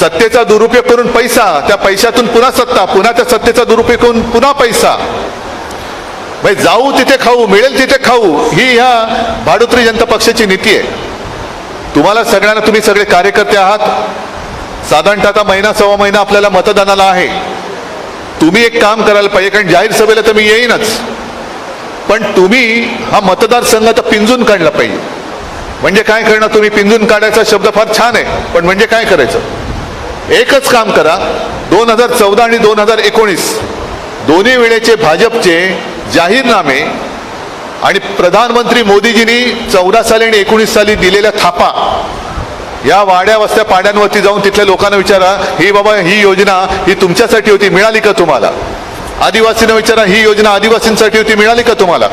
सत्तेचा दुरुपयोग करून पैसा त्या पैशातून पुन्हा सत्ता पुन्हा त्या सत्तेचा दुरुपयोग करून पुन्हा पैसा. म्हणजे जाऊ तिथे खाऊ मिळेल तिथे खाऊ ही ह्या भाडोत्री जनता पक्षाची नीती आहे. तुम्हाला सगळ्यांना तुम्ही सगळे कार्यकर्ते आहात. साधारणतः आता महिना सव्वा महिना आपल्याला मतदानाला आहे. तुम्ही एक काम करायला पाहिजे कारण जाहीर सभेला तर मी येईनच. पण तुम्ही हा मतदारसंघ तर पिंजून काढला पाहिजे. म्हणजे काय करणार तुम्ही? पिंजून काढायचा शब्द फार छान आहे पण म्हणजे काय करायचं? एकच काम करा. दोन हजार चौदा आणि दोन हजार एकोणीस दोन्ही वेळेचे भाजपचे जाहीरनामे आणि प्रधानमंत्री मोदीजींनी चौदा साली आणि एकोणीस साली दिलेल्या थापा या वाड्या वस्त्या पाड्यांवरती जाऊन तिथल्या लोकांना विचारा ही बाबा ही योजना ही तुमच्यासाठी होती मिळाली का तुम्हाला? आदिवासींना विचारा ही योजना आदिवासींसाठी होती मिळाली का तुम्हाला?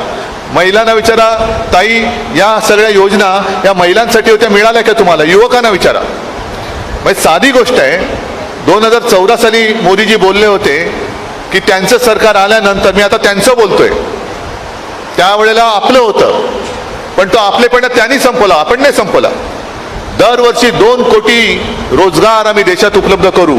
महिलांना विचारा ताई या सगळ्या योजना या महिलांसाठी होत्या मिळाल्या का तुम्हाला? युवकांना विचारा. म्हणजे साधी गोष्ट आहे. दोन हजार चौदा साली मोदीजी बोलले होते की त्यांचं सरकार आल्यानंतर मी आता त्यांचं बोलतोय. त्यावेळेला आपलं होतं. पण तो आपलेपणा त्यांनी संपवला आपण नाही संपवला. दरवर्षी दोन कोटी रोजगार आम्ही देशात उपलब्ध करू.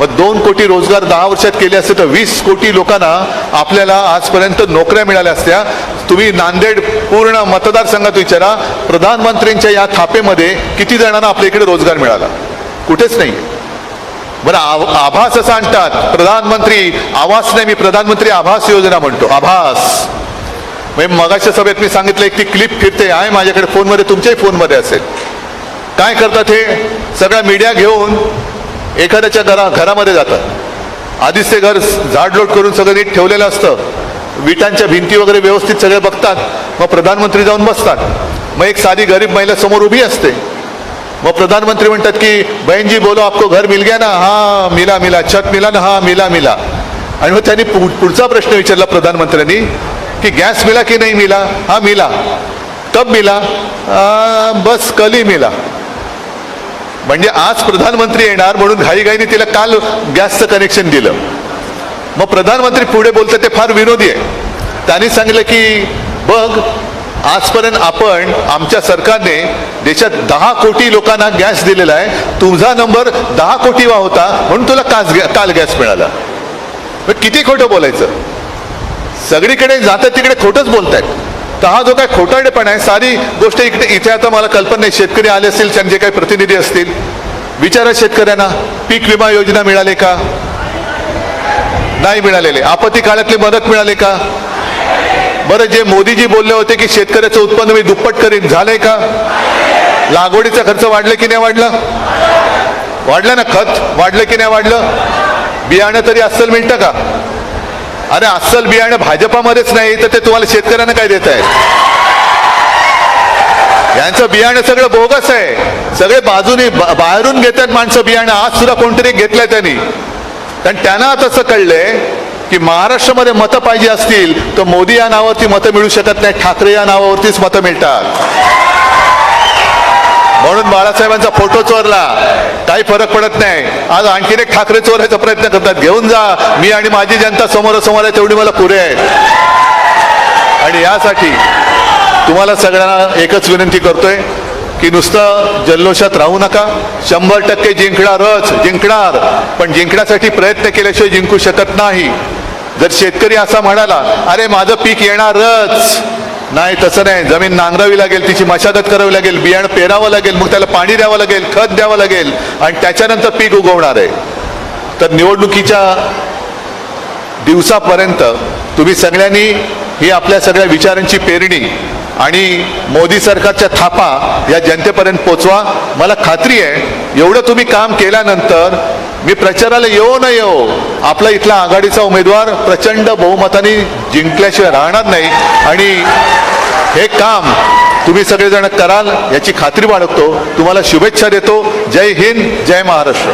मग दोन कोटी रोजगार दहा वर्षात केले असते तर वीस कोटी लोकांना आपल्याला आजपर्यंत नोकऱ्या मिळाल्या असत्या. तुम्ही नांदेड पूर्ण मतदारसंघात विचारा प्रधानमंत्र्यांच्या या थापेमध्ये किती जणांना आपल्या इकडे रोजगार मिळाला? कुठेच नाही. बरं आव- आभास असं आणतात. प्रधानमंत्री आवास नाही मी प्रधानमंत्री आभास योजना म्हणतो. आभास. म्हणजे मगाच्या सभेत मी सांगितलं एक ती क्लिप फिरते. आहे माझ्याकडे फोनमध्ये तुमच्याही फोनमध्ये असेल. काय करतात हे? सगळ्या मीडिया घेऊन एखाद्याच्या घरा घरामध्ये जातात. आधीच ते घर झाडलोट करून सगळं नीट ठेवलेलं असतं. विटांच्या भिंती वगैरे व्यवस्थित सगळे बघतात. मग प्रधानमंत्री जाऊन बसतात. मग एक साधी गरीब महिला समोर उभी असते. मग प्रधानमंत्री म्हणतात की बहन जी बोलो आपको घर मिल गया ना? हा मिला मिला छत मिला ना? हा मिला मिला. आणि मग त्यांनी पु- पुढचा प्रश्न विचारला प्रधानमंत्र्यांनी की गॅस मिला की नाही मिला? हा मिला. कब मिला? "आ, बस कल ही मिला. म्हणजे आज प्रधानमंत्री येणार म्हणून घाईघाईने तिला काल गॅसचं कनेक्शन दिलं. मग प्रधानमंत्री पुढे बोलतात ते फार विनोदी आहे. त्यांनी सांगितलं की बघ आजपर्यंत आपण आमच्या सरकारने देशात दहा कोटी लोकांना गॅस दिलेला आहे. तुझा नंबर दहा कोटीवा होता म्हणून तुला कास गॅ- काल गॅस मिळाला. मग किती खोटं बोलायचं? सगळीकडे जातात तिकडे खोटंच बोलतायत. तर हा जो काय खोटाडेपण आहे सारी गोष्ट इकडे इथे आता मला कल्पना नाही शेतकरी आले असतील त्यांचे काही प्रतिनिधी असतील. विचारा शेतकऱ्यांना पीक विमा योजना मिळाली का? नाही मिळालेले. आपत्ती काळातली मदत मिळाली का? बरं जे मोदीजी बोलले होते की शेतकऱ्याचं उत्पन्न मी दुप्पट करीन झालंय का? लागवडीचा खर्च वाढलं की नाही वाढलं? वाढलं ना खत? वाढलं की नाही वाढलं? बियाणं तरी अस्सल मिळतं का? अरे अस्सल बियाणं भाजपामध्येच नाही तर ते तुम्हाला शेतकऱ्यांना काय देत आहे यांचं बियाणं सगळं बोगस आहे. सगळे बाजूने बा- बाहेरून घेतात माणसं बियाणं. आज सुद्धा कोणतरी घेतलंय त्यांनी. कारण त्यांना तसं कळलंय की महाराष्ट्रामध्ये मतं पाहिजे असतील तर मोदी या नावावरती मतं मिळू शकत नाही ठाकरे या नावावरतीच मतं मिळतात. म्हणून बाळासाहेबांचा फोटो चोरला काही फरक पडत नाही. आज आणखीन एक ठाकरे चोरायचा प्रयत्न करतात. घेऊन जा मी आणि माझी जनता समोरासमोर आहे तेवढी मला पुरे आहेत. आणि यासाठी तुम्हाला सगळ्यांना एकच विनंती करतोय की नुसतं जल्लोषात राहू नका. शंभर टक्के जिंकणारच जिंकणार. पण जिंकण्यासाठी प्रयत्न केल्याशिवाय जिंकू शकत नाही. जर शेतकरी असा म्हणाला अरे माझं पीक येणारच. नाही तसं नाही. जमीन नांगरावी लागेल तिची मशागत करावी लागेल बियाणं पेरावं लागेल मग त्याला पाणी द्यावं लागेल खत द्यावं लागेल आणि त्याच्यानंतर पीक उगवणार आहे. तर निवडणुकीच्या दिवसापर्यंत तुम्ही सगळ्यांनी ही आपल्या सगळ्या विचारांची पेरणी आणि मोदी सरकारच्या थापा या जनतेपर्यंत पोचवा. मला खात्री आहे एवढं तुम्ही काम केल्यानंतर मी प्रचाराला येऊ न येऊ आपला इथला आघाडीचा उमेदवार प्रचंड बहुमताने जिंकल्याशिवाय राहणार नाही. आणि हे काम तुम्ही सगळेजण कराल याची खात्री बाळगतो. तुम्हाला शुभेच्छा देतो. जय हिंद जय महाराष्ट्र.